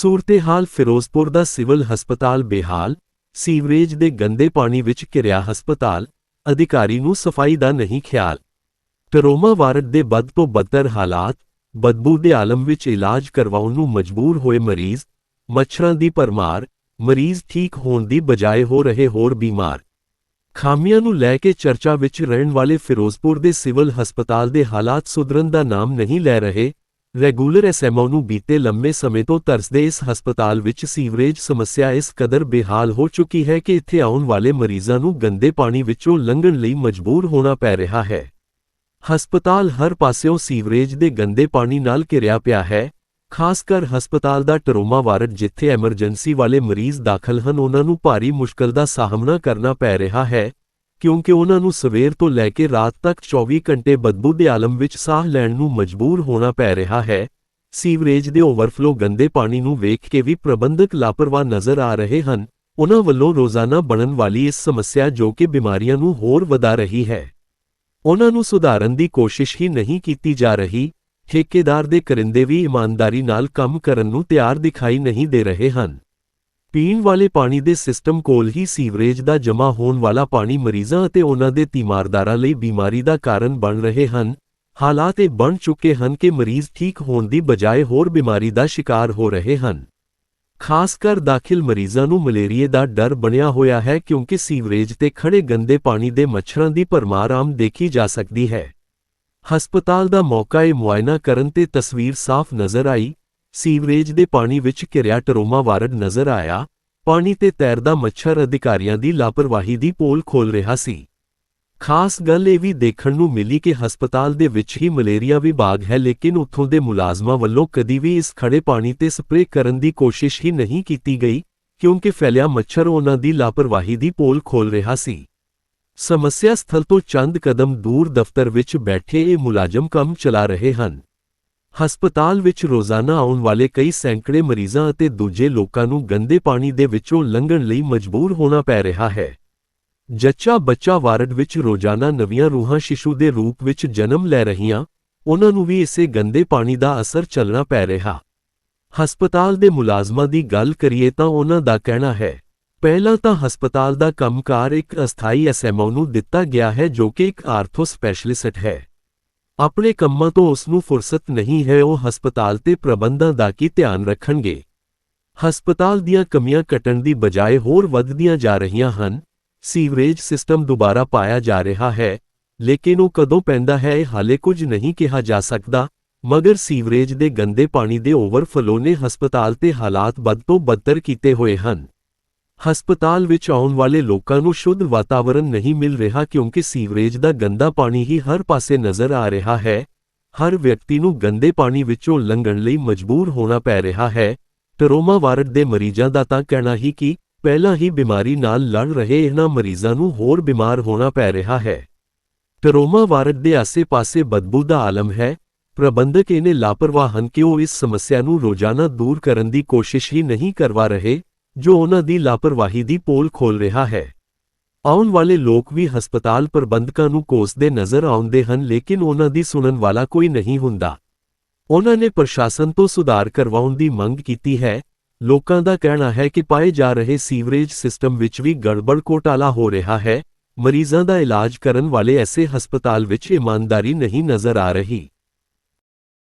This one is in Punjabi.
ਸੂਰਤੇਹਾਲ ਫਿਰੋਜ਼ਪੁਰ ਦਾ ਸਿਵਲ ਹਸਪਤਾਲ ਬੇਹਾਲ, ਸੀਵਰੇਜ ਦੇ ਗੰਦੇ ਪਾਣੀ ਵਿੱਚ ਘਿਰਿਆ ਹਸਪਤਾਲ, ਅਧਿਕਾਰੀ ਨੂੰ ਸਫ਼ਾਈ ਦਾ ਨਹੀਂ ਖਿਆਲ। ਟਰੋਮਾ ਵਾਰਡ ਦੇ ਬਦ ਤੋਂ ਬਦਤਰ ਹਾਲਾਤ, ਬਦਬੂ ਦੇ ਆਲਮ ਵਿੱਚ ਇਲਾਜ ਕਰਵਾਉਣ ਨੂੰ ਮਜਬੂਰ ਹੋਏ ਮਰੀਜ਼, ਮੱਛਰਾਂ ਦੀ ਪਰਮਾਰ ਮਰੀਜ਼ ਠੀਕ ਹੋਣ ਦੀ ਬਜਾਏ ਹੋ ਰਹੇ ਹੋਰ ਬਿਮਾਰ। ਖਾਮੀਆਂ ਨੂੰ ਲੈ ਕੇ ਚਰਚਾ ਵਿੱਚ ਰਹਿਣ ਵਾਲੇ ਫਿਰੋਜ਼ਪੁਰ ਦੇ ਸਿਵਲ ਹਸਪਤਾਲ ਦੇ ਹਾਲਾਤ ਸੁਧਰਨ ਦਾ ਨਾਮ ਨਹੀਂ ਲੈ ਰਹੇ ਰੈਗੂਲਰ ਐਸਐਮਓ ਨੂੰ ਬੀਤੇ ਲੰਮੇ ਸਮੇਂ ਤੋਂ ਤਰਸਦੇ ਇਸ ਹਸਪਤਾਲ ਵਿੱਚ ਸੀਵਰੇਜ ਸਮੱਸਿਆ ਇਸ ਕਦਰ ਬੇਹਾਲ ਹੋ ਚੁੱਕੀ ਹੈ ਕਿ ਇੱਥੇ ਆਉਣ ਵਾਲੇ ਮਰੀਜ਼ਾਂ ਨੂੰ ਗੰਦੇ ਪਾਣੀ ਵਿੱਚੋਂ ਲੰਘਣ ਲਈ ਮਜਬੂਰ ਹੋਣਾ ਪੈ ਰਿਹਾ ਹੈ। ਹਸਪਤਾਲ ਹਰ ਪਾਸਿਓਂ ਸੀਵਰੇਜ ਦੇ ਗੰਦੇ ਪਾਣੀ ਨਾਲ ਘਿਰਿਆ ਪਿਆ ਹੈ। ਖਾਸ ਕਰ ਹਸਪਤਾਲ ਦਾ ਟਰੋਮਾ ਵਾਰਡ ਜਿੱਥੇ ਐਮਰਜੈਂਸੀ ਵਾਲੇ ਮਰੀਜ਼ ਦਾਖਲ ਹਨ, ਉਹਨਾਂ ਨੂੰ ਭਾਰੀ ਮੁਸ਼ਕਲ ਦਾ ਸਾਹਮਣਾ ਕਰਨਾ ਪੈ ਰਿਹਾ ਹੈ। ਕਿਉਂਕਿ ਉਹਨਾਂ ਨੂੰ ਸਵੇਰ ਤੋਂ ਲੈ ਕੇ ਰਾਤ ਤੱਕ 24 ਘੰਟੇ ਬਦਬੂ ਦੇ ਆਲਮ ਵਿੱਚ ਸਾਹ ਲੈਣ ਨੂੰ ਮਜਬੂਰ ਹੋਣਾ ਪੈ ਰਿਹਾ ਹੈ, ਸੀਵਰੇਜ ਦੇ ਓਵਰਫਲੋ ਗੰਦੇ ਪਾਣੀ ਨੂੰ ਵੇਖ ਕੇ ਵੀ ਪ੍ਰਬੰਧਕ ਲਾਪਰਵਾਹ ਨਜ਼ਰ ਆ ਰਹੇ ਹਨ। ਉਹਨਾਂ ਵੱਲੋਂ ਰੋਜ਼ਾਨਾ ਬਣਨ ਵਾਲੀ ਇਸ ਸਮੱਸਿਆ ਜੋ ਕਿ ਬਿਮਾਰੀਆਂ ਨੂੰ ਹੋਰ ਵਧਾ ਰਹੀ ਹੈ। ਉਹਨਾਂ ਨੂੰ ਸੁਧਾਰਨ ਦੀ ਕੋਸ਼ਿਸ਼ ਹੀ ਨਹੀਂ ਕੀਤੀ ਜਾ ਰਹੀ। ਠੇਕੇਦਾਰ ਦੇ ਕਰਿੰਦੇ ਵੀ ਇਮਾਨਦਾਰੀ ਨਾਲ ਕੰਮ ਕਰਨ ਨੂੰ ਤਿਆਰ ਦਿਖਾਈ ਨਹੀਂ ਦੇ ਰਹੇ ਹਨ। ਪੀਣ ਵਾਲੇ ਪਾਣੀ ਦੇ ਸਿਸਟਮ ਕੋਲ ਹੀ ਸੀਵਰੇਜ ਦਾ ਜਮ੍ਹਾਂ ਹੋਣ ਵਾਲਾ ਪਾਣੀ ਮਰੀਜ਼ਾਂ ਅਤੇ ਉਹਨਾਂ ਦੇ ਤੀਮਾਰਦਾਰਾਂ ਲਈ ਬਿਮਾਰੀ ਦਾ ਕਾਰਨ ਬਣ ਰਹੇ ਹਨ। ਹਾਲਾਤ ਇਹ ਬਣ ਚੁੱਕੇ ਹਨ ਕਿ ਮਰੀਜ਼ ਠੀਕ ਹੋਣ ਦੀ ਬਜਾਏ ਹੋਰ ਬਿਮਾਰੀ ਦਾ ਸ਼ਿਕਾਰ ਹੋ ਰਹੇ ਹਨ। ਖਾਸ ਕਰ ਦਾਖਲ ਮਰੀਜ਼ਾਂ ਨੂੰ ਮਲੇਰੀਏ ਦਾ ਡਰ ਬਣਿਆ ਹੋਇਆ ਹੈ ਕਿਉਂਕਿ ਸੀਵਰੇਜ ਤੇ ਖੜੇ ਗੰਦੇ ਪਾਣੀ ਦੇ ਮੱਛਰਾਂ ਦੀ ਭਰਮਾਰ ਆਮ ਦੇਖੀ ਜਾ ਸਕਦੀ ਹੈ। ਹਸਪਤਾਲ ਦਾ ਮੌਕਾ ਇਹ ਮੁਆਇਨਾ ਕਰਨ ਤੇ ਤਸਵੀਰ ਸਾਫ਼ ਨਜ਼ਰ ਆਈ। ਸੀਵਰੇਜ ਦੇ ਪਾਣੀ ਵਿੱਚ ਘਿਰਿਆ ਟਰੋਮਾ ਵਾਰਡ ਨਜ਼ਰ ਆਇਆ। ਪਾਣੀ ਤੇ ਤੈਰਦਾ ਮੱਛਰ ਅਧਿਕਾਰੀਆਂ ਦੀ ਲਾਪਰਵਾਹੀ ਦੀ ਪੋਲ ਖੋਲ ਰਿਹਾ ਸੀ। ਖਾਸ ਗੱਲ ਇਹ ਵੀ ਦੇਖਣ ਨੂੰ ਮਿਲੀ ਕਿ ਹਸਪਤਾਲ ਦੇ ਵਿੱਚ ਹੀ ਮਲੇਰੀਆ ਵਿਭਾਗ ਹੈ, ਲੇਕਿਨ ਉੱਥੋਂ ਦੇ ਮੁਲਾਜ਼ਮਾਂ ਵੱਲੋਂ ਕਦੀ ਵੀ ਇਸ ਖੜੇ ਪਾਣੀ ਤੇ ਸਪਰੇਅ ਕਰਨ ਦੀ ਕੋਸ਼ਿਸ਼ ਹੀ ਨਹੀਂ ਕੀਤੀ ਗਈ, ਕਿਉਂਕਿ ਫੈਲਿਆ ਮੱਛਰ ਉਹਨਾਂ ਦੀ ਲਾਪਰਵਾਹੀ ਦੀ ਪੋਲ ਖੋਲ ਰਿਹਾ ਸੀ। ਸਮੱਸਿਆ ਸਥਲ ਤੋਂ ਚੰਦ ਕਦਮ ਦੂਰ ਦਫ਼ਤਰ ਵਿੱਚ ਬੈਠੇ ਇਹ ਮੁਲਾਜ਼ਮ ਕੰਮ ਚਲਾ ਰਹੇ ਹਨ। ਹਸਪਤਾਲ ਵਿੱਚ ਰੋਜ਼ਾਨਾ ਆਉਣ ਵਾਲੇ ਕਈ ਸੈਂਕੜੇ ਮਰੀਜ਼ਾਂ ਅਤੇ ਦੂਜੇ ਲੋਕਾਂ ਨੂੰ ਗੰਦੇ ਪਾਣੀ ਦੇ ਵਿੱਚੋਂ ਲੰਘਣ ਲਈ ਮਜਬੂਰ ਹੋਣਾ ਪੈ ਰਿਹਾ ਹੈ। ਜੱਚਾ ਬੱਚਾ ਵਾਰਡ ਵਿੱਚ ਰੋਜ਼ਾਨਾ ਨਵੀਆਂ ਰੂਹਾਂ ਸ਼ਿਸ਼ੂ ਦੇ ਰੂਪ ਵਿੱਚ ਜਨਮ ਲੈ ਰਹੀਆਂ, ਉਹਨਾਂ ਨੂੰ ਵੀ ਇਸੇ ਗੰਦੇ ਪਾਣੀ ਦਾ ਅਸਰ ਚੱਲਣਾ ਪੈ ਰਿਹਾ। ਹਸਪਤਾਲ ਦੇ ਮੁਲਾਜ਼ਮਾਂ ਦੀ ਗੱਲ ਕਰੀਏ ਤਾਂ ਉਹਨਾਂ ਦਾ ਕਹਿਣਾ ਹੈ, ਪਹਿਲਾਂ ਤਾਂ ਹਸਪਤਾਲ ਦਾ ਕੰਮਕਾਰ ਇੱਕ ਅਸਥਾਈ ਐਸਐਮਓ ਨੂੰ ਦਿੱਤਾ ਗਿਆ ਹੈ ਜੋ ਕਿ ਇੱਕ ਆਰਥੋ ਸਪੈਸ਼ਲਿਸਟ ਹੈ। ਆਪਣੇ ਕੰਮਾਂ ਤੋਂ ਉਸ ਨੂੰ ਫੁਰਸਤ ਨਹੀਂ ਹੈ, ਉਹ ਹਸਪਤਾਲ ਤੇ ਪ੍ਰਬੰਧਾਂ ਦਾ ਕੀ ਧਿਆਨ ਰੱਖਣਗੇ? ਹਸਪਤਾਲ ਦੀਆਂ ਕਮੀਆਂ ਕੱਟਣ ਦੀ ਬਜਾਏ ਹੋਰ ਵੱਧਦੀਆਂ ਜਾ ਰਹੀਆਂ ਹਨ। ਸੀਵਰੇਜ ਸਿਸਟਮ ਦੁਬਾਰਾ ਪਾਇਆ ਜਾ ਰਿਹਾ ਹੈ, ਲੇਕਿਨ ਉਹ ਕਦੋਂ ਪੈਂਦਾ ਹੈ ਇਹ ਹਾਲੇ ਕੁਝ ਨਹੀਂ ਕਿਹਾ ਜਾ ਸਕਦਾ, ਮਗਰ ਸੀਵਰੇਜ ਦੇ ਗੰਦੇ ਪਾਣੀ ਦੇ ਓਵਰਫਲੋ ਨੇ ਹਸਪਤਾਲ ਤੇ ਹਾਲਾਤ ਬਦ ਤੋਂ ਬਦਤਰ ਕੀਤੇ ਹੋਏ ਹਨ। ਹਸਪਤਾਲ ਵਿੱਚ ਆਉਣ ਵਾਲੇ ਲੋਕਾਂ ਨੂੰ ਸ਼ੁੱਧ ਵਾਤਾਵਰਣ ਨਹੀਂ ਮਿਲ ਰਿਹਾ ਕਿਉਂਕਿ ਸੀਵਰੇਜ ਦਾ ਗੰਦਾ ਪਾਣੀ ਹੀ ਹਰ ਪਾਸੇ ਨਜ਼ਰ ਆ ਰਿਹਾ ਹੈ। ਹਰ ਵਿਅਕਤੀ ਨੂੰ ਗੰਦੇ ਪਾਣੀ ਵਿੱਚੋਂ ਲੰਘਣ ਲਈ ਮਜਬੂਰ ਹੋਣਾ ਪੈ ਰਿਹਾ ਹੈ। ਟਰੋਮਾ ਵਾਰਡ ਦੇ ਮਰੀਜ਼ਾਂ ਦਾ ਤਾਂ ਕਹਿਣਾ ਹੀ ਕਿ ਪਹਿਲਾਂ ਹੀ ਬਿਮਾਰੀ ਨਾਲ ਲੜ ਰਹੇ ਇਹਨਾਂ ਮਰੀਜ਼ਾਂ ਨੂੰ ਹੋਰ ਬਿਮਾਰ ਹੋਣਾ ਪੈ ਰਿਹਾ ਹੈ। ਟਰੋਮਾ ਵਾਰਡ ਦੇ ਆਸੇ-ਪਾਸੇ ਬਦਬੂ ਦਾ ਆਲਮ ਹੈ। ਪ੍ਰਬੰਧਕ ਇਹਨੇ ਲਾਪਰਵਾਹ ਹਨ ਕਿ ਉਹ ਇਸ ਸਮੱਸਿਆ ਨੂੰ ਰੋਜ਼ਾਨਾ ਦੂਰ ਕਰਨ ਦੀ ਕੋਸ਼ਿਸ਼ ਹੀ ਨਹੀਂ ਕਰਵਾ ਰਹੇ। ਜੋ ਉਹਨਾਂ ਦੀ ਲਾਪਰਵਾਹੀ ਦੀ ਪੋਲ ਖੋਲ ਰਿਹਾ ਹੈ। ਆਉਣ ਵਾਲੇ ਲੋਕ ਵੀ ਹਸਪਤਾਲ ਪ੍ਰਬੰਧਕਾਂ ਨੂੰ ਕੋਸਦੇ ਨਜ਼ਰ ਆਉਂਦੇ ਹਨ, ਲੇਕਿਨ ਉਹਨਾਂ ਦੀ ਸੁਣਨ ਵਾਲਾ ਕੋਈ ਨਹੀਂ ਹੁੰਦਾ। ਉਹਨਾਂ ਨੇ ਪ੍ਰਸ਼ਾਸਨ ਤੋਂ ਸੁਧਾਰ ਕਰਵਾਉਣ ਦੀ ਮੰਗ ਕੀਤੀ ਹੈ। ਲੋਕਾਂ ਦਾ ਕਹਿਣਾ ਹੈ ਕਿ ਪਾਏ ਜਾ ਰਹੇ ਸੀਵਰੇਜ ਸਿਸਟਮ ਵਿੱਚ ਵੀ ਗੜਬੜ ਘੋਟਾਲਾ ਹੋ ਰਿਹਾ ਹੈ। ਮਰੀਜ਼ਾਂ ਦਾ ਇਲਾਜ ਕਰਨ ਵਾਲੇ ਐਸੇ ਹਸਪਤਾਲ ਵਿੱਚ ਇਮਾਨਦਾਰੀ ਨਹੀਂ ਨਜ਼ਰ ਆ ਰਹੀ।